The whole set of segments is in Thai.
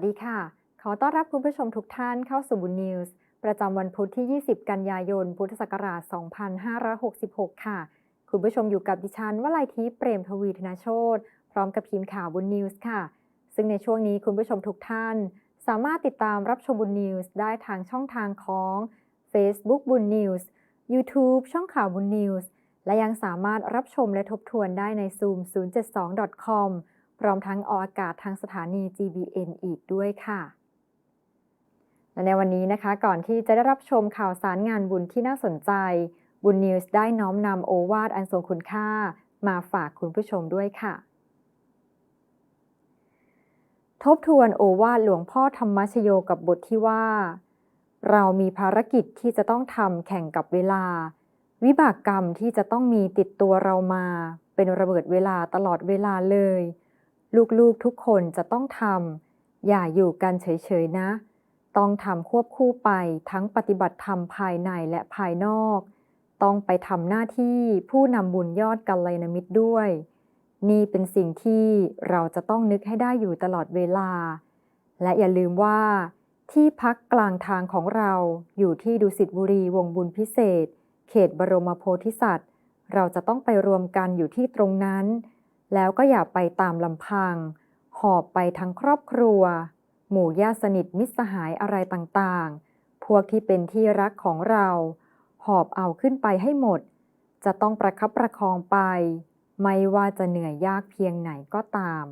วัสดีค่ะ ขอต้อนรับคุณผู้ชมทุกท่านเข้าสู่บุญนิวส์ประจำวันพุธที่ 20 กันยายน พุทธศักราช 2566 ค่ะ คุณผู้ชมอยู่กับดิฉันวลัยทิพย์เปรมทวีธนาโชตพร้อมกับทีมข่าวบุญนิวส์ค่ะ ซึ่งในช่วงนี้คุณผู้ชมทุกท่าน สามารถติดตามรับชมบุญนิวส์ได้ทางช่องทางของ Facebook บุญนิวส์ YouTube ช่องข่าวบุญนิวส์และยังสามารถรับชมและทบทวนได้ใน Zoom 072.com พร้อมทั้งออกอากาศทางสถานี GBN อีกด้วยค่ะและในวันนี้นะคะก่อนที่จะได้รับชมข่าวสารงานบุญที่น่าสนใจ บุญนิวส์ได้น้อมนำโอวาทอันทรงคุณค่า มาฝากคุณผู้ชมด้วยค่ะ ทบทวนโอวาทหลวงพ่อธรรมชโยกับบทที่ว่า เรามีภารกิจที่จะต้องทำแข่งกับเวลา วิบากกรรมที่จะต้องมีติดตัวเรามา เป็นระเบิดเวลาตลอดเวลาเลย ลูกๆทุกคนจะต้องทำอย่าอยู่กันเฉยๆนะ ต้องทำควบคู่ไปทั้งปฏิบัติธรรมภายในและภายนอก ต้องไปทำหน้าที่ผู้นำบุญยอดกัลยาณมิตรด้วย นี่เป็นสิ่งที่เราจะต้องนึกให้ได้อยู่ตลอดเวลา และอย่าลืมว่าที่พักกลางทางของเราอยู่ที่ดุสิตบุรีวงบุญพิเศษ เขตบรมโพธิสัตว์ เราจะต้องไปรวมกันอยู่ที่ตรงนั้น แล้วก็อย่าไปตามลำพัง หอบไปทั้งครอบครัว หมู่ญาติสนิทมิตรสหายอะไรต่างๆ พวกที่เป็นที่รักของเรา หอบเอาขึ้นไปให้หมด จะต้องประคับประคองไป ไม่ว่าจะเหนื่อยยากเพียงไหนก็ตาม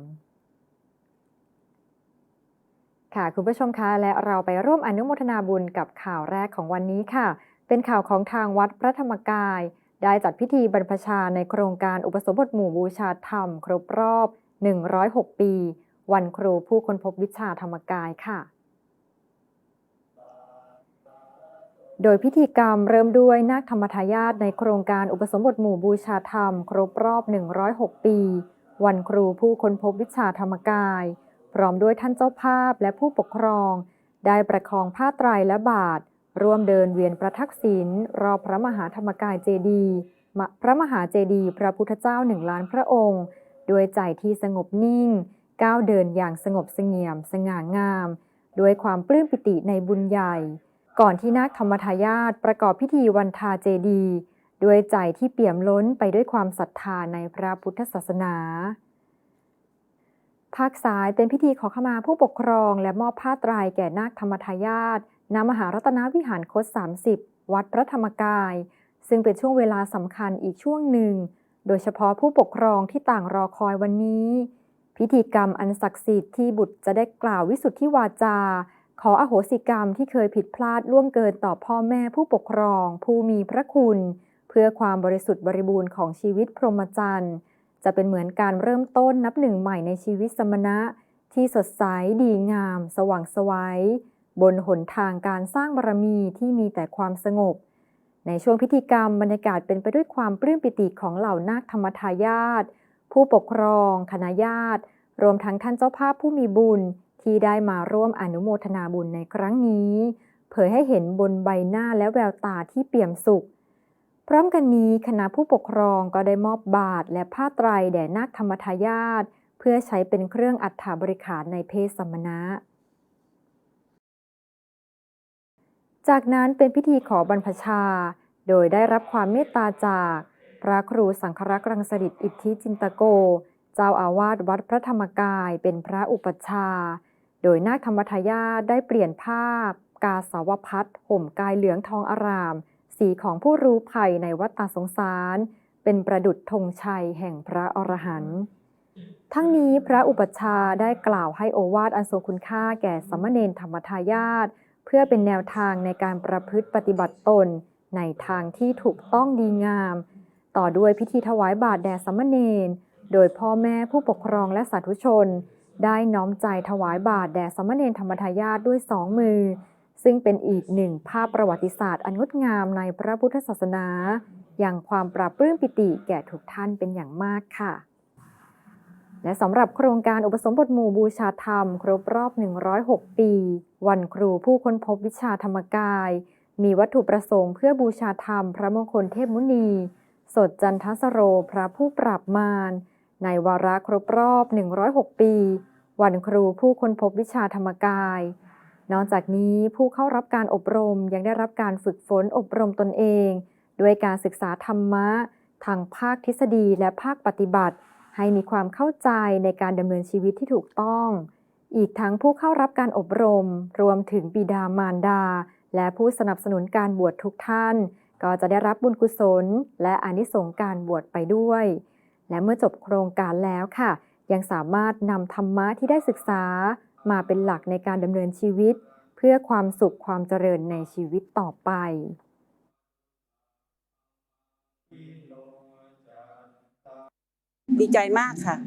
ค่ะคุณผู้ชมคะและเราไปร่วมอนุโมทนาบุญกับข่าวแรกของวันนี้ค่ะ เป็นข่าวของทางวัดพระธรรมกาย ได้จัดพิธีบรรพชาในโครงการอุปสมบทหมู่บูชาธรรม ครบรอบ 106 ปี วันครูผู้ค้นพบวิชาธรรมกายค่ะ โดยพิธีกรรมเริ่มด้วยนาคธรรมทายาทในโครงการอุปสมบทหมู่บูชาธรรม ครบรอบ 106 ปี วันครูผู้ค้นพบวิชาธรรมกาย พร้อมด้วยท่านเจ้าภาพและผู้ปกครอง ได้ประคองผ้าไตรและบาท ร่วมเดินเวียนประทักษิณรอบพระมหาธรรมกายเจดีพระมหาเจดีพระพุทธเจ้าหนึ่งล้านพระองค์ด้วยใจที่สงบนิ่ง ก้าวเดินอย่างสงบเสงี่ยม สง่างาม ด้วยความปลื้มปิติในบุญใหญ่ ก่อนที่นาคธรรมทายาทประกอบพิธีวันทาเจดี ด้วยใจที่เปี่ยมล้นไปด้วยความศรัทธาในพระพุทธศาสนาภาคซ้ายเป็นพิธีขอขมาผู้ปกครองและมอบผ้าตรายแก่นาคธรรมทายาท ณมหารัตนวิหารคต30 วัดพระธรรมกาย ซึ่งเป็นช่วงเวลาสำคัญอีกช่วงหนึ่ง โดยเฉพาะผู้ปกครองที่ต่างรอคอยวันนี้ พิธีกรรมอันศักดิ์สิทธิ์ที่บุตรจะได้กล่าววิสุทธิวาจา ขออโหสิกรรมที่เคยผิดพลาดล่วงเกินต่อพ่อแม่ผู้ปกครอง ผู้มีพระคุณ เพื่อความบริสุทธิ์บริบูรณ์ของชีวิตพรหมจรรย์จะเป็นเหมือนการเริ่มต้นนับหนึ่งใหม่ในชีวิตสมณะ ที่สดใสดีงาม สว่างไสวัย บนหนทางการสร้างบารมีที่มีแต่ความสงบ ในช่วงพิธีกรรมบรรยากาศเป็นไปด้วยความปลื้มปิติของเหล่านาคธรรมทายาทผู้ปกครอง คณะญาติ รวมทั้งท่านเจ้าภาพผู้มีบุญที่ได้มาร่วมอนุโมทนาบุญในครั้งนี้ เผยให้เห็นบนใบหน้าและแววตาที่เปี่ยมสุข พร้อมกันนี้คณะผู้ปกครองก็ได้มอบบาทและผ้าไตรแด่นาคธรรมทายาทเพื่อใช้เป็นเครื่องอัฐาบริขารในเพศสมณะ จากนั้นเป็นพิธีขอบรรพชา โดยได้รับความเมตตาจาก พระครูสังฆรักษ์รังสฤษดิ์อิทธิจินตโก เจ้าอาวาสวัดพระธรรมกายเป็นพระอุปัชฌาย์โดยนาคธรรมทายาทได้เปลี่ยนภาพ กาสาวพัดห่มกายเหลืองทองอาราม สีของผู้รู้ภัยในวัฏสงสาร เป็นประดุจธงชัยแห่งพระอรหันต์ทั้งนี้พระอุปัชฌาย์ได้กล่าวให้โอวาทอันทรงคุณค่าแก่สมณเณรธรรมทายาท พื่อเป็นแนวทางในการประพฤติปฏิบัติตน ในทางที่ถูกต้องดีงาม ต่อด้วยพิธีถวายบาตรแด่สมณเณร โดยพ่อแม่ผู้ปกครองและสาธุชน ได้น้อมใจถวายบาตรแด่สมณเณรธรรมทายาทด้วยสองมือ ซึ่งเป็นอีกหนึ่งภาพประวัติศาสตร์อันงดงามในพระพุทธศาสนา อย่างความปราบปลื้มปิติแก่ทุกท่านเป็นอย่างมากค่ะ และสำหรับโครงการอุปสมบทหมู่บูชาธรรม ครบรอบ 106 ปี วันครูผู้ค้นพบวิชาธรรมกาย มีวัตถุประสงค์เพื่อบูชาธรรม พระมงคลเทพมุนี สดจันทสโรพระผู้ปราบมาร ในวาระครบรอบ 106 ปี วันครูผู้ค้นพบวิชาธรรมกาย นอกจากนี้ผู้เข้ารับการอบรมยังได้รับการฝึกฝนอบรมตนเอง ด้วยการศึกษาธรรมะทางภาคทฤษฎีและภาคปฏิบัติ ให้มีความเข้าใจในการดำเนินชีวิตที่ถูกต้อง อีกทั้งผู้เข้ารับการอบรม รวมถึงบิดามารดา และผู้สนับสนุนการบวชทุกท่าน ก็จะได้รับบุญกุศล และอนิสงการบวชไปด้วย และเมื่อจบโครงการแล้วค่ะ ยังสามารถนำธรรมะที่ได้ศึกษา มาเป็นหลักในการดำเนินชีวิต เพื่อความสุขความเจริญในชีวิตต่อไป ดีใจมากค่ะ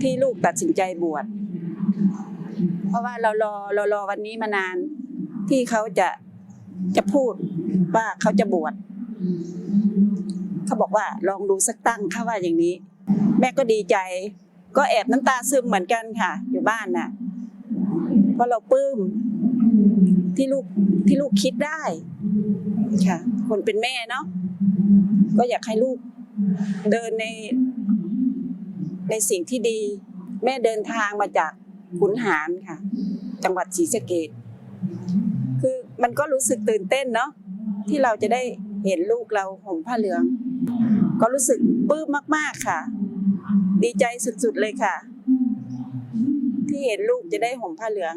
ที่ลูกตัดสินใจบวช เพราะว่าเรารอเรารอวันนี้มานาน ที่เขาจะจะพูดว่าเขาจะบวชเขาบอกว่าลองดูสักตั้งเขาว่าอย่างนี้ แม่ก็ดีใจ ก็แอบน้ำตาซึมเหมือนกันค่ะ อยู่บ้านน่ะ เพราะเราปลื้มที่ลูกที่ลูกคิดได้ค่ะ คนเป็นแม่เนาะก็อยากให้ลูก เดินในในสิ่งที่ดี แม่เดินทางมาจากขุนหารค่ะ จังหวัดศรีสะเกดคือมันก็รู้สึกตื่นเต้นเนาะที่เราจะได้เห็นลูกเราห่มผ้าเหลือง ก็รู้สึกปลื้มมาก ๆค่ะ ดีใจสุดๆเลยค่ะ ที่เห็นลูกจะได้ห่มผ้าเหลือง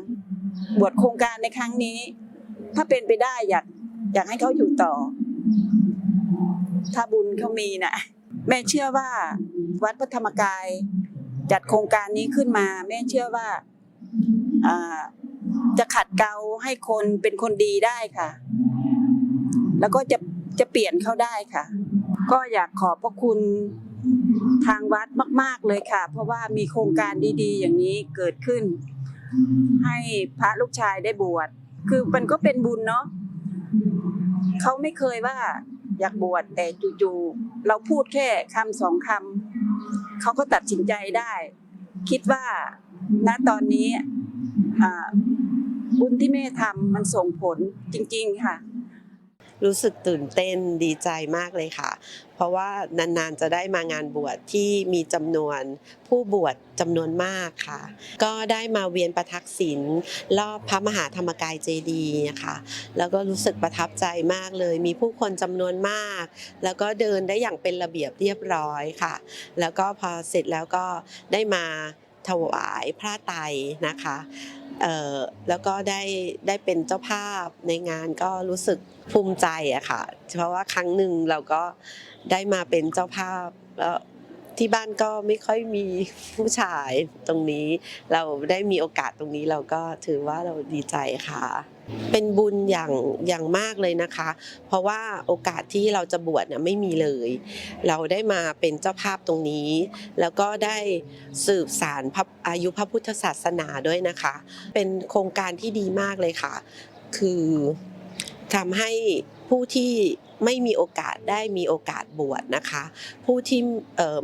บวชโครงการในครั้งนี้ ถ้าเป็นไปได้อยากอยากให้เขาอยู่ต่อ ถ้าบุญเขามีนะ แม่เชื่อว่าวัดพระธรรมกายจัดโครงการนี้ขึ้นมา แม่เชื่อว่าจะขัดเกลาให้คนเป็นคนดีได้ค่ะ แล้วก็จะจะเปลี่ยนเขาได้ค่ะ ก็อยากขอบพระคุณทางวัดมาก ๆเลยค่ะ เพราะว่ามีโครงการดี ๆ อย่างนี้เกิดขึ้น ให้พระลูกชายได้บวชคือมันก็เป็นบุญเนาะเขาไม่เคยว่า อยากบวชแต่จู่ๆเราพูดแค่คำสองคำเขาก็ตัดสินใจได้ คิดว่าณตอนนี้บุญที่แม่ทำมันส่งผลจริง ๆ ค่ะ รู้สึกตื่นเต้นดีใจมากเลยค่ะ เพราะว่านานๆจะได้มางานบวชที่มีจำนวนผู้บวชจำนวนมากค่ะ ก็ได้มาเวียนประทักษิณรอบพระมหาธรรมกายเจดีย์นะคะแล้วก็รู้สึกประทับใจมากเลย มีผู้คนจำนวนมาก แล้วก็เดินได้อย่างเป็นระเบียบเรียบร้อยค่ะ แล้วก็พอเสร็จแล้วก็ได้มา ถวายพระไตรนะคะแล้วก็ได้ได้เป็นเจ้าภาพในงานก็รู้สึกภูมิใจอะค่ะ เพราะว่าครั้งหนึ่งเราก็ได้มาเป็นเจ้าภาพแล้วที่บ้านก็ไม่ค่อยมีผู้ชายตรงนี้ เราได้มีโอกาสตรงนี้เราก็ถือว่าเราดีใจค่ะ เป็นบุญอย่างอย่างมากเลยนะคะ เพราะว่าโอกาสที่เราจะบวชเนี่ยไม่มีเลย เราได้มาเป็นเจ้าภาพตรงนี้ แล้วก็ได้สืบสารพระอายุพระพุทธศาสนาด้วยนะคะ เป็นโครงการที่ดีมากเลยค่ะ คือทำให้ผู้ที่ไม่มีโอกาสได้มีโอกาสบวชนะคะ ผู้ที่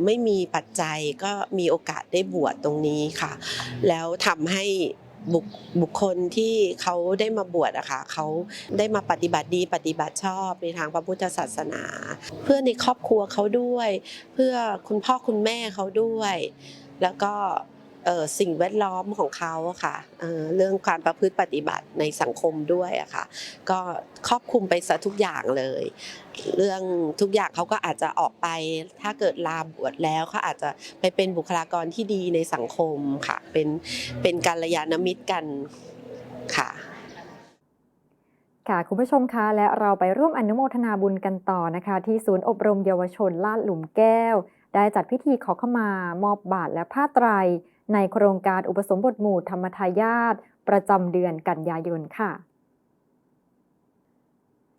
ไม่มีปัจจัยก็มีโอกาสได้บวชตรงนี้ค่ะ แล้วทำให้ บุคบุคคลที่เขาได้มาบวชอะค่ะเขาได้มาปฏิบัติดีปฏิบัติชอบในทางพระพุทธศาสนา เพื่อในครอบครัวเขาด้วย เพื่อคุณพ่อคุณแม่เขาด้วย แล้วก็ สิ่งแวดล้อมของเขาค่ะเเรื่องความประพฤติปฏิบัติในสังคมด้วยอะค่ะก็ครอบคลุมไปซะทุกอย่างเลย เรื่องทุกอย่างเขาก็อาจจะออกไป ถ้าเกิดลาบวชแล้วเขาอาจจะไปเป็นบุคลากรที่ดีในสังคมค่ะ เป็นเป็นการยานมิตรกันค่ะค่ะคุณผู้ชมคะและเราไปร่วมอนุโมทนาบุญกันต่อนะคะ ที่ศูนย์อบรมเยาวชนลาดหลุมแก้ว ได้จัดพิธีขอขมา มอบบาทและผ้าไตร ในโครงการอุปสมบทหมู่ธรรมทายาทประจำเดือนกันยายนค่ะ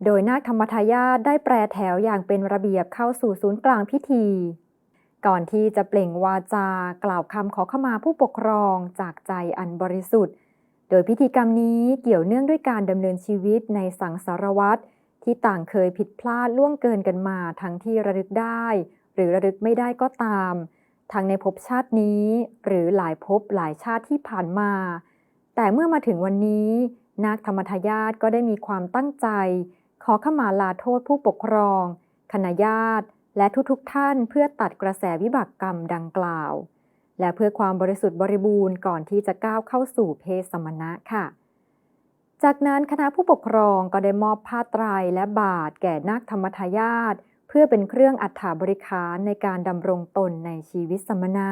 โดยนาคธรรมทายาทได้แปรแถวอย่างเป็นระเบียบเข้าสู่ศูนย์กลางพิธี ก่อนที่จะเปล่งวาจากล่าวคำขอขมาผู้ปกครองจากใจอันบริสุทธิ์ โดยพิธีกรรมนี้เกี่ยวเนื่องด้วยการดำเนินชีวิตในสังสารวัตรที่ต่างเคยผิดพลาดล่วงเกินกันมาทั้งที่ระลึกได้ หรือระลึกไม่ได้ก็ตาม ทั้งในภพชาตินี้หรือหลายภพหลายชาติที่ผ่านมา แต่เมื่อมาถึงวันนี้ นาคธรรมทายาทก็ได้มีความตั้งใจ ขอขมาลาโทษผู้ปกครอง คณะญาติ และทุกๆทท่านเพื่อตัดกระแสวิบากกรรมดังกล่าว และเพื่อความบริสุทธิ์บริบูรณ์ก่อนที่จะก้าวเข้าสู่เพศสมณะค่ะ จากนั้นคณะผู้ปกครองก็ได้มอบผ้าไตรและบาทแก่นาคธรรมทายาท เพื่อเป็นเครื่องอัฐาบริคารในการดำรงตนในชีวิตสมณะ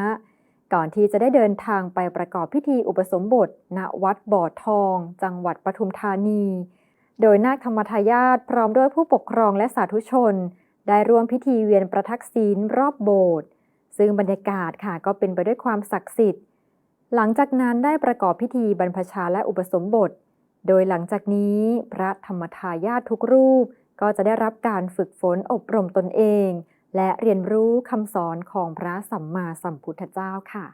ก่อนที่จะได้เดินทางไปประกอบพิธีอุปสมบท ณวัดบ่อทอง จังหวัดปทุมธานี โดยนาคธรรมทายาทพร้อมด้วยผู้ปกครองและสาธุชน ได้ร่วมพิธีเวียนประทักษิณรอบโบสถ์ซึ่งบรรยากาศค่ะก็เป็นไปด้วยความศักดิ์สิทธิ์ หลังจากนั้นได้ประกอบพิธีบรรพชาและอุปสมบท โดยหลังจากนี้พระธรรมทายาททุกรูป ก็จะได้รับการฝึกฝนอบรมตนเอง และเรียนรู้คำสอนของพระสัมมาสัมพุทธเจ้าค่ะ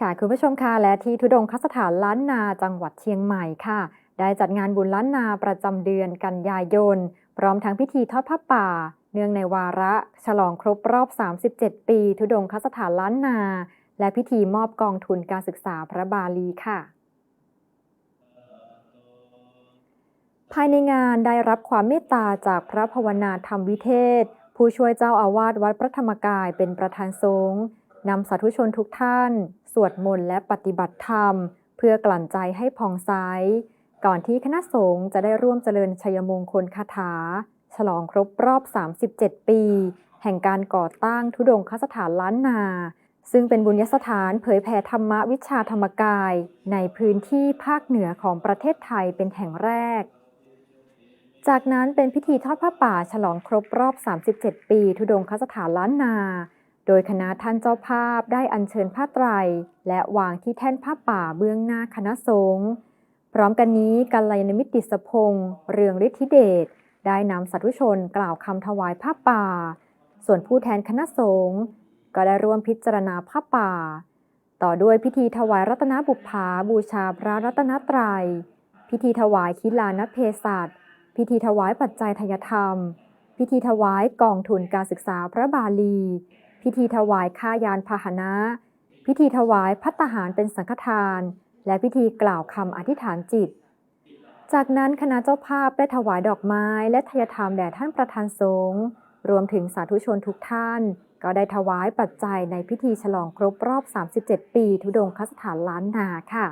ค่ะคุณผู้ชมค่ะและที่ทุดงคสถานล้านนาจังหวัดเชียงใหม่ค่ะ ได้จัดงานบุญล้านนาประจำเดือนกันยายน พร้อมทั้งพิธีทอดผ้าป่า เนื่องในวาระฉลองครบรอบ 37 ปี ทุดงคสถานล้านนา และพิธีมอบกองทุนการศึกษาพระบาลีค่ะ ภายในงานได้รับความเมตตาจากพระภาวนาธรรมวิเทศ ผู้ช่วยเจ้าอาวาสวัดพระธรรมกายเป็นประธานสงฆ์นำสาธุชนทุกท่าน สวดมนต์และปฏิบัติธรรม เพื่อกลั่นใจให้ผ่องใส ก่อนที่คณะสงฆ์จะได้ร่วมเจริญชัยมงคลคาถา ฉลองครบรอบ 37 ปี แห่งการก่อตั้งทุดงคสถานล้านนา ซึ่งเป็นบุญยสถานเผยแผ่ธรรมวิชาธรรมกาย ในพื้นที่ภาคเหนือของประเทศไทยเป็นแห่งแรก จากนั้นเป็นพิธีทอดผ้าป่าฉลองครบรอบ 37 ปี ทุดงคสถานล้านนา โดยคณะท่านเจ้าภาพได้อัญเชิญผ้าไตร และวางที่แท่นผ้าป่าเบื้องหน้าคณะสงฆ์พร้อมกันนี้กัลยาณมิตรดิษพงศ์เรืองฤทธิเดชได้นำสาธุชนกล่าวคำถวายผ้าป่า ส่วนผู้แทนคณะสงฆ์ก็ได้ร่วมพิจารณาผ้าป่า ต่อด้วยพิธีถวายรัตนบุพภาบูชาพระรัตนตรัย พิธีถวายคิลานเพศัต พิธีถวายปัจจัยทยธรรม พิธีถวายกองทุนการศึกษาพระบาลี พิธีถวายค่ายานพาหนะ พิธีถวายพัตตาหารเป็นสังฆทาน และพิธีกล่าวคำอธิษฐานจิต จากนั้นคณะเจ้าภาพได้ถวายดอกไม้และทยธรรมแด่ท่านประธานสงฆ์ รวมถึงสาธุชนทุกท่าน ก็ได้ถวายปัจจัยในพิธีฉลองครบรอบ 37 ปี ทุดงคสถานล้านนาค่ะ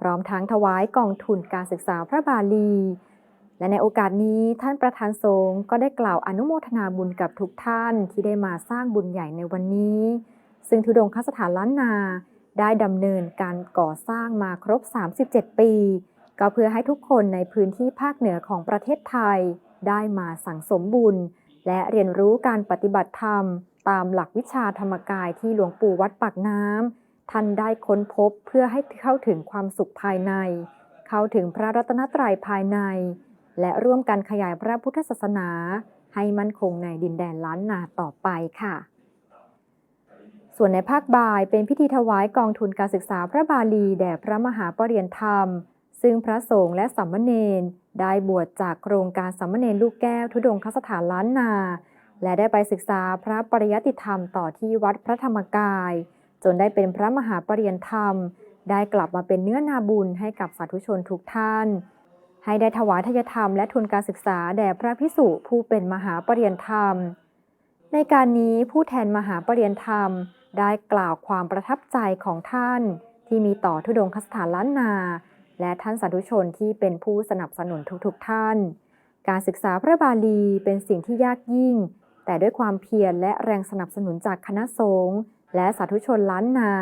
พร้อมทั้งถวายกองทุนการศึกษาพระบาลี และในโอกาสนี้ท่านประธานสงฆ์ก็ได้กล่าวอนุโมทนาบุญกับทุกท่านที่ได้มาสร้างบุญใหญ่ในวันนี้ ซึ่งทุดงคสถานล้านนา ได้ดำเนินการก่อสร้างมาครบ 37 ปี ก็เพื่อให้ทุกคนในพื้นที่ภาคเหนือของประเทศไทย ได้มาสั่งสมบุญ และเรียนรู้การปฏิบัติธรรม ตามหลักวิชาธรรมกายที่หลวงปู่วัดปากน้ำท่านได้ค้นพบเพื่อให้เข้าถึงความสุขภายใน เข้าถึงพระรัตนตรัยภายใน และร่วมกันขยายพระพุทธศาสนา ให้มั่นคงในดินแดนล้านนาต่อไปค่ะ ส่วนในภาคบ่ายเป็นพิธีถวายกองทุนการศึกษาพระบาลีแด่พระมหาปรริยนธรรม ซึ่งพระสงฆ์และสัมมเนนได้บวชจากโครงการสัมมเนนลูกแก้วทุดงคสถานล้านนา และได้ไปศึกษาพระปริยติธรรมต่อที่วัดพระธรรมกาย จนได้เป็นพระมหาปรริยนธรรม ได้กลับมาเป็นเนื้อนาบุญให้กับสาธุชนทุกท่าน ให้ได้ถวายทายธรรมและทุนการศึกษาแด่พระพิสุผู้เป็นมหาปรริยนธรรม ในการนี้ผู้แทนมหาปรริยนธรรม ได้กล่าวความประทับใจของท่าน ที่มีต่อทุดงคสถานล้านนา และท่านสาธุชนที่เป็นผู้สนับสนุนทุกๆท่าน การศึกษาพระบาลีเป็นสิ่งที่ยากยิ่ง แต่ด้วยความเพียรและแรงสนับสนุนจากคณะสงฆ์และสาธุชนล้านนา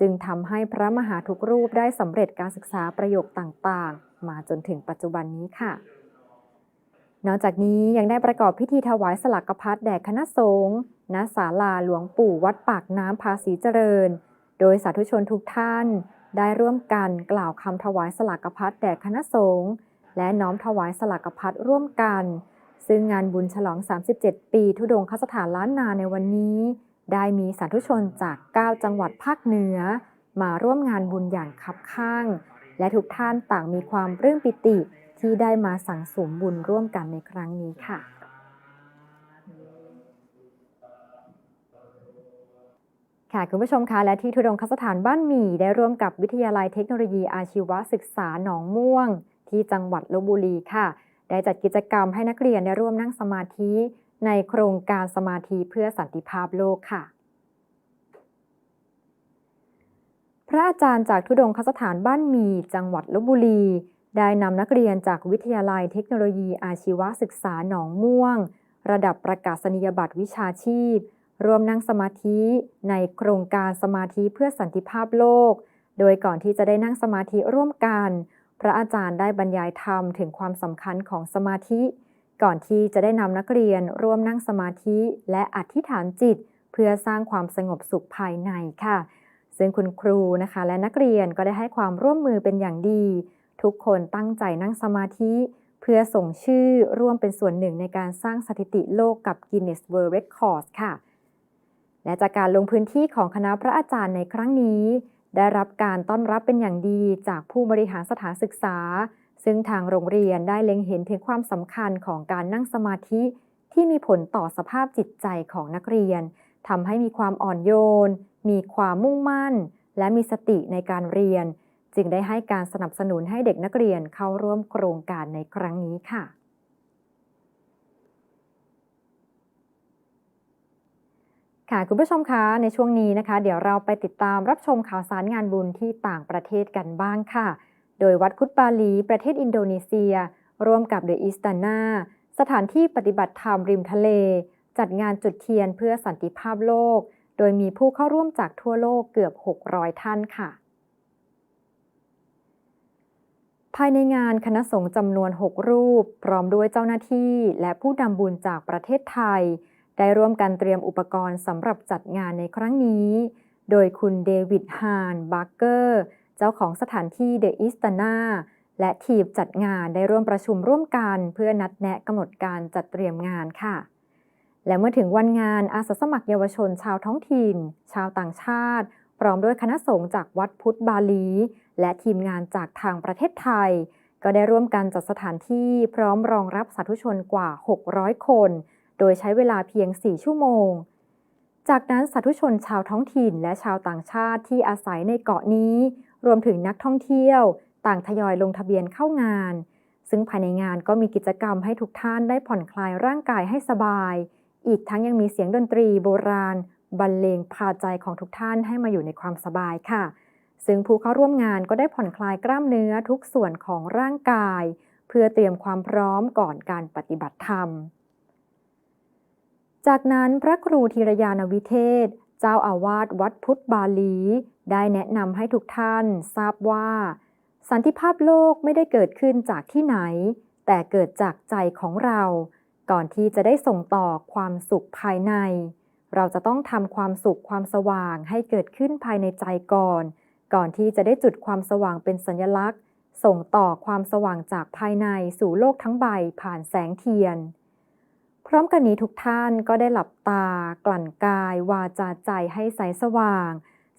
จึงทำให้พระมหาทุกรูปได้สำเร็จการศึกษาประโยคต่างๆ มาจนถึงปัจจุบันนี้ค่ะ นอกจากนี้ยังได้ประกอบพิธีถวายสลักพัดแด่คณะสงฆ์ณศาลาหลวงปู่วัดปากน้ำภาษีเจริญ โดยสาธุชนทุกท่าน ได้ร่วมกันกล่าวคำถวายสลักพัดแด่คณะสงฆ์และน้อมถวายสลักพัดร่วมกัน ซึ่งงานบุญฉลอง 37 ปีทุดงคสถานล้านนาในวันนี้ ได้มีสาธุชนจาก 9 จังหวัดภาคเหนือ มาร่วมงานบุญอย่างคับข้าง และทุกท่านต่างมีความปลื้มปิติที่ได้มาสั่งสมบุญร่วมกันในครั้งนี้ค่ะ ค่ะคุณผู้ชมคะและที่ทุดงคสถานบ้านหมี่ได้ร่วมกับวิทยาลัยเทคโนโลยีอาชีวศึกษาหนองม่วง ที่จังหวัดลบบุรีค่ะ ได้จัดกิจกรรมให้นักเรียนได้ร่วมนั่งสมาธิ ในโครงการสมาธิเพื่อสันติภาพโลกค่ะ พ ระอาจารย์จากทุดงคสถานบ้านมีจังหวัดลบบุรี ได้นำนักเรียนจากวิทยาลัยเทคโนโลยีอาชีวศึกษาหนองม่วง ระดับประกาศนียบัตรวิชาชีพ รวมนั่งสมาธิในโครงการสมาธิเพื่อสันติภาพโลก โดยก่อนที่จะได้นั่งสมาธิร่วมกัน พระอาจารย์ได้บรรยายธรรมถึงความสำคัญของสมาธิ ก่อนที่จะได้นำนักเรียนร่วมนั่งสมาธิและอธิษฐานจิต เพื่อสร้างความสงบสุขภายในค่ะ ซึ่งคุณครูนะคะ และนักเรียนก็ได้ให้ความร่วมมือเป็นอย่างดี ทุกคนตั้งใจนั่งสมาธิ เพื่อส่งชื่อร่วมเป็นส่วนหนึ่งในการสร้างสถิติโลกกับ Guinness World Records ค่ะ และจากการลงพื้นที่ของคณะพระอาจารย์ในครั้งนี้ ได้รับการต้อนรับเป็นอย่างดีจากผู้บริหารสถานศึกษา ซึ่งทางโรงเรียนได้เล็งเห็นถึงความสำคัญของการนั่งสมาธิที่มีผลต่อสภาพจิตใจของนักเรียนทำให้มีความอ่อนโยน มีความมุ่งมั่น และมีสติในการเรียน จึงได้ให้การสนับสนุนให้เด็กนักเรียนเข้าร่วมโครงการในครั้งนี้ค่ะ ค่ะคุณผู้ชมคะในช่วงนี้นะคะ เดี๋ยวเราไปติดตามรับชมข่าวสารงานบุญที่ต่างประเทศกันบ้างค่ะ โดยวัดคุตบาลี ประเทศอินโดนีเซีย ร่วมกับเดอะอิสตานาสถานที่ปฏิบัติธรรมริมทะเล จัดงานจุดเทียนเพื่อสันติภาพโลก โดยมีผู้เข้าร่วมจากทั่วโลกเกือบ 600 ท่านค่ะ ภายในงานคณะสงฆ์จำนวน 6 รูป พร้อมด้วยเจ้าหน้าที่และผู้นำบุญจากประเทศไทย ได้ร่วมกันเตรียมอุปกรณ์สำหรับจัดงานในครั้งนี้ โดยคุณเดวิดฮานบาร์เกอร์เจ้าของสถานที่เดอะอิสตานาและทีมจัดงานได้ร่วมประชุมร่วมกัน เพื่อนัดแนะกำหนดการจัดเตรียมงานค่ะ และเมื่อถึงวันงานอาสาสมัครเยาวชนชาวท้องถิ่น ชาวต่างชาติ พร้อมด้วยคณะสงฆ์จากวัดพุทธบาลี และทีมงานจากทางประเทศไทย ก็ได้ร่วมกันจัดสถานที่พร้อมรองรับสาธุชนกว่า 600 คน โดยใช้เวลาเพียง 4 ชั่วโมง จากนั้นสาธุชนชาวท้องถิ่นและชาวต่างชาติที่อาศัยในเกาะนี้ รวมถึงนักท่องเที่ยว ต่างทยอยลงทะเบียนเข้างาน ซึ่งภายในงานก็มีกิจกรรมให้ทุกท่านได้ผ่อนคลายร่างกายให้สบาย อีกทั้งยังมีเสียงดนตรีโบราณ บรรเลงพาใจของทุกท่านให้มาอยู่ในความสบายค่ะ ซึ่งผู้เข้าร่วมงานก็ได้ผ่อนคลายกล้ามเนื้อทุกส่วนของร่างกาย เพื่อเตรียมความพร้อมก่อนการปฏิบัติธรรม จากนั้นพระครูธีรยานวิเทศ เจ้าอาวาสวัดพุทธบาลี ได้แนะนำให้ทุกท่านทราบว่า สันติภาพโลกไม่ได้เกิดขึ้นจากที่ไหน แต่เกิดจากใจของเรา ก่อนที่จะได้ส่งต่อความสุขภายใน เราจะต้องทำความสุขความสว่างให้เกิดขึ้นภายในใจก่อน ก่อนที่จะได้จุดความสว่างเป็นสัญลักษณ์ ส่งต่อความสว่างจากภายในสู่โลกทั้งใบผ่านแสงเทียน พร้อมกันนี้ทุกท่านก็ได้หลับตา กลั่นกาย วาจาใจให้ใสสว่าง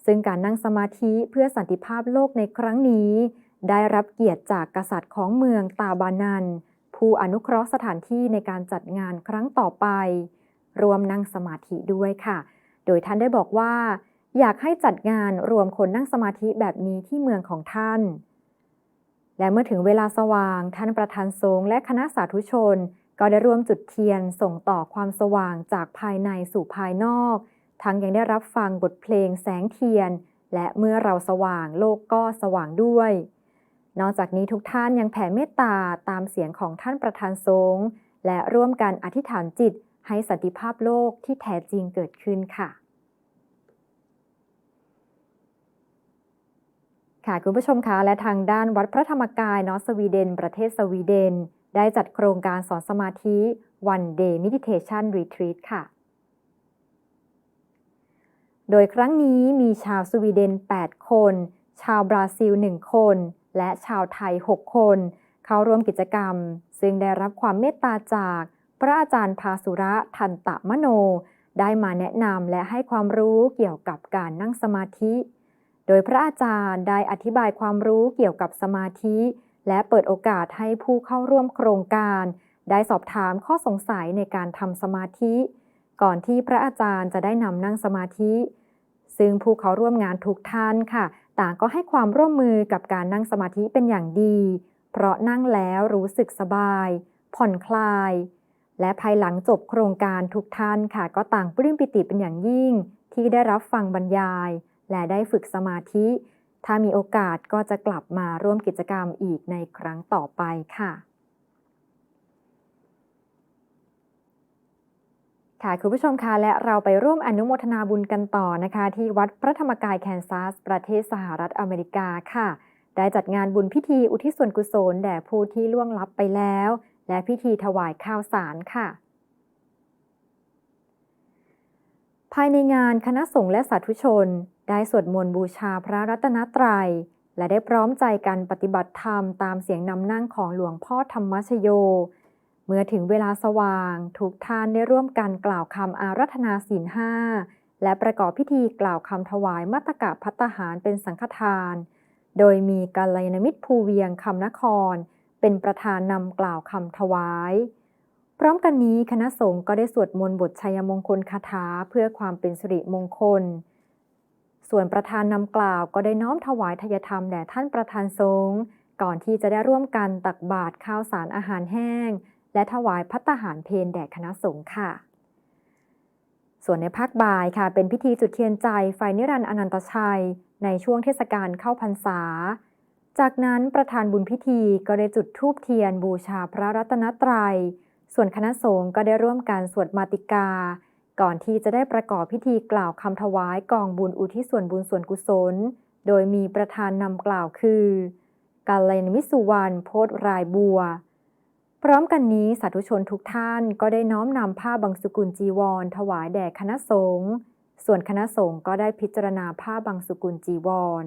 ซึ่งการนั่งสมาธิเพื่อสันติภาพโลกในครั้งนี้ ได้รับเกียรติจากกษัตริย์ของเมืองตาบานัน ผู้อนุเคราะห์สถานที่ในการจัดงานครั้งต่อไป รวมนั่งสมาธิด้วยค่ะ โดยท่านได้บอกว่า อยากให้จัดงานรวมคนนั่งสมาธิแบบนี้ที่เมืองของท่าน และเมื่อถึงเวลาสว่าง ท่านประธานสงฆ์และคณะสาธุชน ก็ได้ร่วมจุดเทียนส่งต่อความสว่างจากภายในสู่ภายนอก ทั้งยังได้รับฟังบทเพลงแสงเทียน และเมื่อเราสว่างโลกก็สว่างด้วย นอกจากนี้ทุกท่านยังแผ่เมตตาตามเสียงของท่านประธานสงฆ์และร่วมกันอธิษฐานจิตให้สันติภาพโลกที่แท้จริงเกิดขึ้นค่ะ ค่ะคุณผู้ชมคะและทางด้านวัดพระธรรมกายนอสวีเดน ประเทศสวีเดน ได้จัดโครงการสอนสมาธิ One Day Meditation Retreat ค่ะ โดยครั้งนี้มีชาวสวีเดน 8 คน ชาวบราซิล 1 คน และชาวไทย 6 คน เข้าร่วมกิจกรรม ซึ่งได้รับความเมตตาจากพระอาจารย์ภาสุระทันตะมโน ได้มาแนะนำและให้ความรู้เกี่ยวกับการนั่งสมาธิ โดยพระอาจารย์ได้อธิบายความรู้เกี่ยวกับสมาธิ และเปิดโอกาสให้ผู้เข้าร่วมโครงการ ได้สอบถามข้อสงสัยในการทำสมาธิ ก่อนที่พระอาจารย์จะได้นำนั่งสมาธิ ซึ่งผู้เข้าร่วมงานทุกท่านค่ะ ต่างก็ให้ความร่วมมือกับการนั่งสมาธิเป็นอย่างดี เพราะนั่งแล้วรู้สึกสบาย ผ่อนคลาย และภายหลังจบโครงการทุกท่านค่ะ ก็ต่างปลื้มปิติเป็นอย่างยิ่ง ที่ได้รับฟังบรรยาย และได้ฝึกสมาธิ ถ้ามีโอกาสก็จะกลับมาร่วมกิจกรรมอีกในครั้งต่อไปค่ะ ค่ะคุณผู้ชมคะและเราไปร่วมอนุโมทนาบุญกันต่อนะคะ ที่วัดพระธรรมกายแคนซัส ประเทศสหรัฐอเมริกาค่ะ ได้จัดงานบุญพิธีอุทิศส่วนกุศลแด่ผู้ที่ล่วงลับไปแล้ว และพิธีถวายข้าวสารค่ะ ภายในงานคณะสงฆ์และสาธุชน ได้สวดมนต์บูชาพระรัตนตรัย และได้พร้อมใจกันปฏิบัติธรรมตามเสียงนำนั่งของหลวงพ่อธรรมชโย เมื่อถึงเวลาสว่างทุกท่านได้ร่วมกันกล่าวคำอารัธนาศีลห้าและประกอบพิธีกล่าวคำถวายมัตตกะพัตตาหารเป็นสังฆทาน โดยมีกัลยาณมิตรภูเวียงคำนคร เป็นประธานนำกล่าวคำถวาย พร้อมกันนี้คณะสงฆ์ก็ได้สวดมนต์บทชัยมงคลคาถาเพื่อความเป็นสิริมงคล ส่วนประธานนำกล่าวก็ได้น้อมถวายทายธรรมแด่ท่านประธานสงฆ์ก่อนที่จะได้ร่วมกันตักบาตรข้าวสารอาหารแห้ง และถวายพัตหารเพลแด่คณะสงฆ์ค่ะ ส่วนในภาคบ่ายค่ะ เป็นพิธีจุดเทียนใจไฟนิรันดร์อนันตชัย ในช่วงเทศกาลเข้าพรรษา จากนั้นประธานบุญพิธีก็ได้จุดธูปเทียนบูชาพระรัตนตรัย ส่วนคณะสงฆ์ก็ได้ร่วมการสวดมาติกา ก่อนที่จะได้ประกอบพิธีกล่าวคำถวายกองบุญอุทิศส่วนบุญส่วนกุศล โดยมีประธานนำกล่าวคือ กาลยานมิสุวรรณโพธรายบัว พร้อมกันนี้สาธุชนทุกท่านก็ได้น้อมนำผ้าบางสุกุลจีวร ถวายแด่คณะสงฆ์ส่วนคณะสงฆ์ก็ได้พิจารณาผ้าบางสุกุลจีวร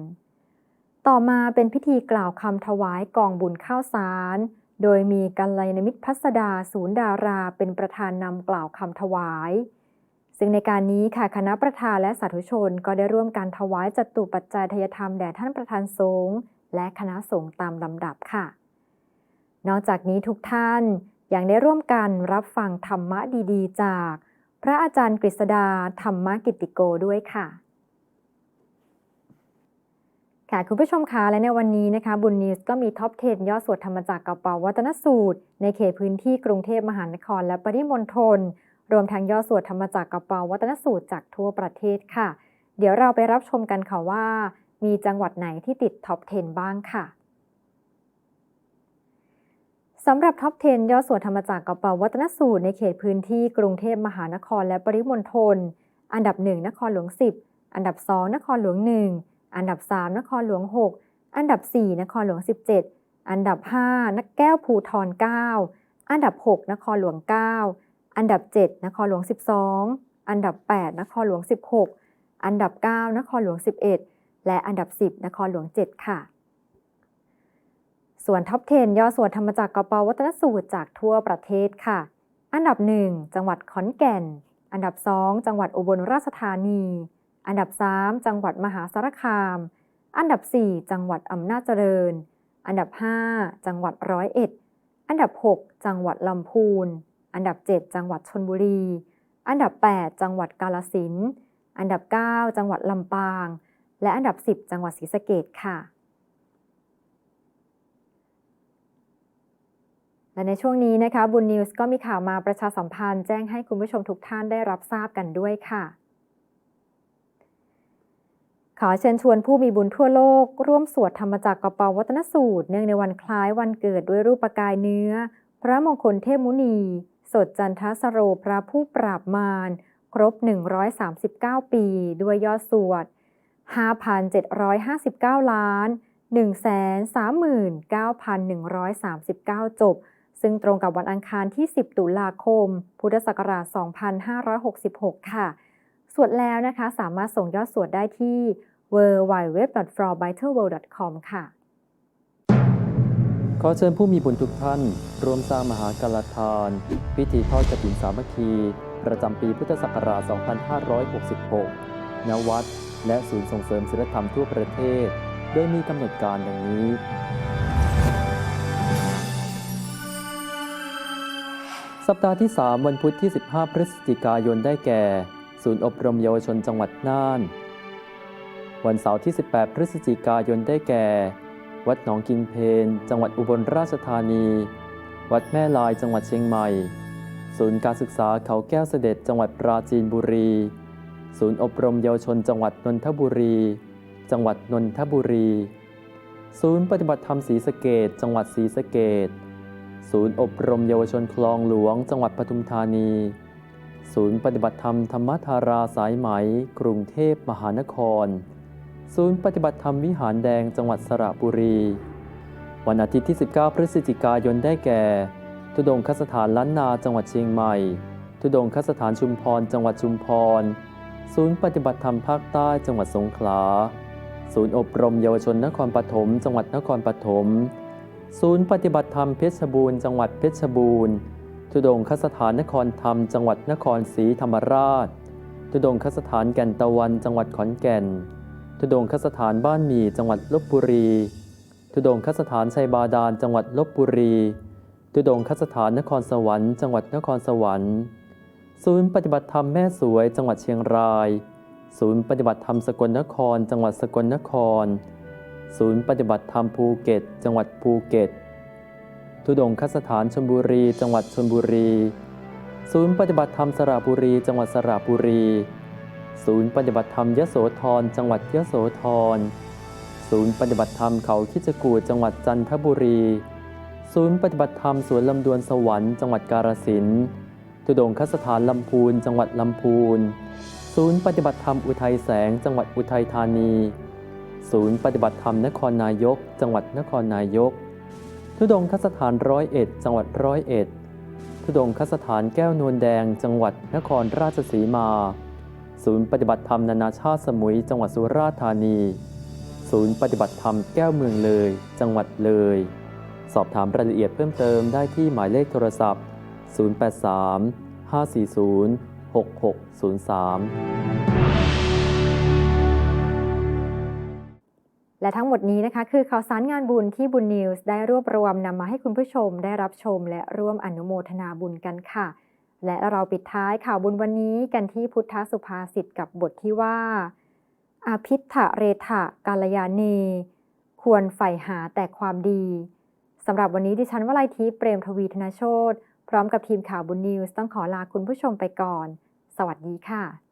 ต่อมาเป็นพิธีกล่าวคำถวายกองบุญข้าวสาร โดยมีกัลยาณมิตรพัสดาศูนย์ดาราเป็นประธานนำกล่าวคำถวาย ซึ่งในการนี้ค่ะคณะประธานและสาธุชนก็ได้ร่วมการถวายจตุปัจจัยทยธรรมแด่ท่านประธานสงฆ์และคณะสงฆ์ตามลำดับค่ะ นอกจากนี้ทุกท่านยังได้ร่วมกันรับฟังธรรมะดีๆ จาก พระอาจารย์กฤษดาธรรมกิตติโกด้วยค่ะ ค่ะคุณผู้ชมคะและในวันนี้นะคะ บุญนิวส์ก็มีท็อป 10 ยอดสวดธรรมจักรกับเปาวัฒนสูตร ในเขตพื้นที่กรุงเทพมหานคร และปริมณฑลรวมทั้งยอดสวดธรรมจักรกับเปาวัฒนสูตรจากทั่วประเทศค่ะ เดี๋ยวเราไปรับชมกันค่ะว่า มีจังหวัดไหนที่ติดท็อป 10 บ้างค่ะ สำหรับท็อป 10ยอดสวดธรรมจักรกับเปาวัฒนสูตรในเขตพื้นที่กรุงเทพมหานครและปริมณฑล อันดับ 1 นครหลวง 10 อันดับ 2 นครหลวง 1 อันดับ 3 นครหลวง 6 อันดับ 4 นครหลวง 17 อันดับ 5 นักแก้วภูทร 9 อันดับ 6 นครหลวง 9 อันดับ 7 นครหลวง 12 อันดับ 8 นครหลวง 16 อันดับ 9 นครหลวง 11 และอันดับ 10 นครหลวง 7 ค่ะ ส่วนท็อป 10 ย่อส่วนธรรมจักรกปวัฒนสูตรจากทั่วประเทศค่ะ อันดับ 1 จังหวัดขอนแก่น อันดับ 2 จังหวัดอุบลราชธานี อันดับ 3 จังหวัดมหาสารคาม อันดับ 4 จังหวัดอำนาจเจริญ อันดับ 5 จังหวัดร้อยเอ็ด อันดับ 6 จังหวัดลำพูน อันดับ 7 จังหวัดชนบุรี อันดับ 8 จังหวัดกาฬสิน อันดับ 9 จังหวัดลำปาง และอันดับ 10 จังหวัดศรีสะเกษค่ะ และในช่วงนี้นะคะบุญนิวส์ก็มีข่าวมาประชาสัมพันธ์แจ้งให้คุณผู้ชมทุกท่านได้รับทราบกันด้วยค่ะ ขอเชิญชวนผู้มีบุญทั่วโลก ร่วมสวดธรรมจักรกเปาวัตนสูตร เนื่องในวันคล้ายวันเกิดด้วยรูปกายเนื้อ พระมงคลเทพมุนี สดจันทสโรพระผู้ปราบมารครบ 139 ปี ด้วยยอดสวด 5,759 ล้าน 139,139 จบ ซึ่งตรงกับวันอังคารที่ 10 ตุลาคม พุทธศักราช 2566 ค่ะ สวดแล้วนะคะสามารถส่งยอดสวดได้ที่ www.flowbitleworld.com ค่ะ ขอเชิญผู้มีบุญทุกท่าน รวมสร้างมหากาลทาน พิธีทอดกฐินสามัคคี ประจำปีพุทธศักราช 2566 ณ วัด และศูนย์ส่งเสริมศิลธรรมทั่วประเทศ โดยมีกำหนดการดังนี้ สัปดาห์ที่ 3 วันพุธที่ 15 พฤศจิกายนได้แก่ ศูนย์อบรมเยาวชนจังหวัดน่าน วันเสาร์ที่ 18 พฤศจิกายนได้แก่ วัดหนองกินเพน จังหวัดอุบลราชธานี วัดแม่ลายจังหวัดเชียงใหม่ ศูนย์การศึกษาเขาแก้วเสด็จจังหวัดปราจีนบุรี ศูนย์อบรมเยาวชนจังหวัดนนทบุรี จังหวัดนนทบุรี ศูนย์ปฏิบัติธรรมศรีสะเกดจังหวัดศรีสะเกด ศูนย์อบรมเยาวชนคลองหลวง จังหวัดปทุมธานี ศูนย์ปฏิบัติธรรมธรรมธาราสายไหม กรุงเทพมหานคร ศูนย์ปฏิบัติธรรมวิหารแดงจังหวัดสระบุรี วันอาทิตย์ที่ 19 พฤศจิกายนได้แก่ ทุดงคสถานล้านนาจังหวัดเชียงใหม่ ทุดงคสถานชุมพร จังหวัดชุมพร ศูนย์ปฏิบัติธรรมภาคใต้จังหวัดสงขลา ศูนย์อบรมเยาวชนนครปฐม จังหวัดนครปฐม ศูนย์ปฏิบัติธรรมเพชรบูรณ์จังหวัดเพชรบูรณ์ทุดงคสถานนครธรรม จังหวัดนครศรีธรรมราชทุดงคสถานแก่นตะวันจังหวัดขอนแก่นทุดงคสถานบ้านหมี่จังหวัดลบบุรีทุดงคสถานชัยบาดาลจังหวัดลบบุรีทุดงคสถานนครสวรรค์จังหวัดนครสวรรค์ ศูนย์ปฏิบัติธรรมแม่สวยจังหวัดเชียงราย ศูนย์ปฏิบัติธรรมสกลนคร จังหวัดสกลนคร ศูนย์ปฏิบัติธรรมภูเก็ต จังหวัดภูเก็ต ทุดงคสถานชลบุรี จังหวัดชลบุรี ศูนย์ปฏิบัติธรรมสระบุรี จังหวัดสระบุรี ศูนย์ปฏิบัติธรรมยโสธร จังหวัดยโสธร ศูนย์ปฏิบัติธรรมเขาคิจกูฏจังหวัดจันทบุรี ศูนย์ปฏิบัติธรรมสวนลำดวนสวรรค์ จังหวัดกาฬสินธุ์ทุดงคสถานลำพูน จังหวัดลำพูน ศูนย์ปฏิบัติธรรมอุทัยแสง จังหวัดอุทัยธานี ศูนย์ปฏิบัติธรรมนครนายก จังหวัดนครนายก ทุดงคสถานร้อยเอ็ดจังหวัดร้อยเอ็ดทุดงคสถานแก้วนวลแดง จังหวัดนครราชสีมา ศูนย์ปฏิบัติธรรมนานาชาติสมุย จังหวัดสุราษฎร์ธานี ศูนย์ปฏิบัติธรรมแก้วเมืองเลย จังหวัดเลย สอบถามรายละเอียดเพิ่มเติมได้ที่หมายเลขโทรศัพท์ 083 540 6603 และทั้งหมดนี้นะคะคือข่าวสารงานบุญที่บุญนิวส์ได้รวบรวมนำมาให้คุณผู้ชมได้รับชม และร่วมอนุโมทนาบุญกันค่ะ และเราปิดท้ายข่าวบุญวันนี้กันที่พุทธสุภาษิตกับบทที่ว่า อาพิธะเรทะกาลยาเนควรใฝ่หาแต่ความดีสำหรับวันนี้ดิฉันวลัยทิพย์เปรมทวีธนโชตพร้อมกับทีมข่าวบุญนิวส์ต้องขอลาคุณผู้ชมไปก่อน สวัสดีค่ะ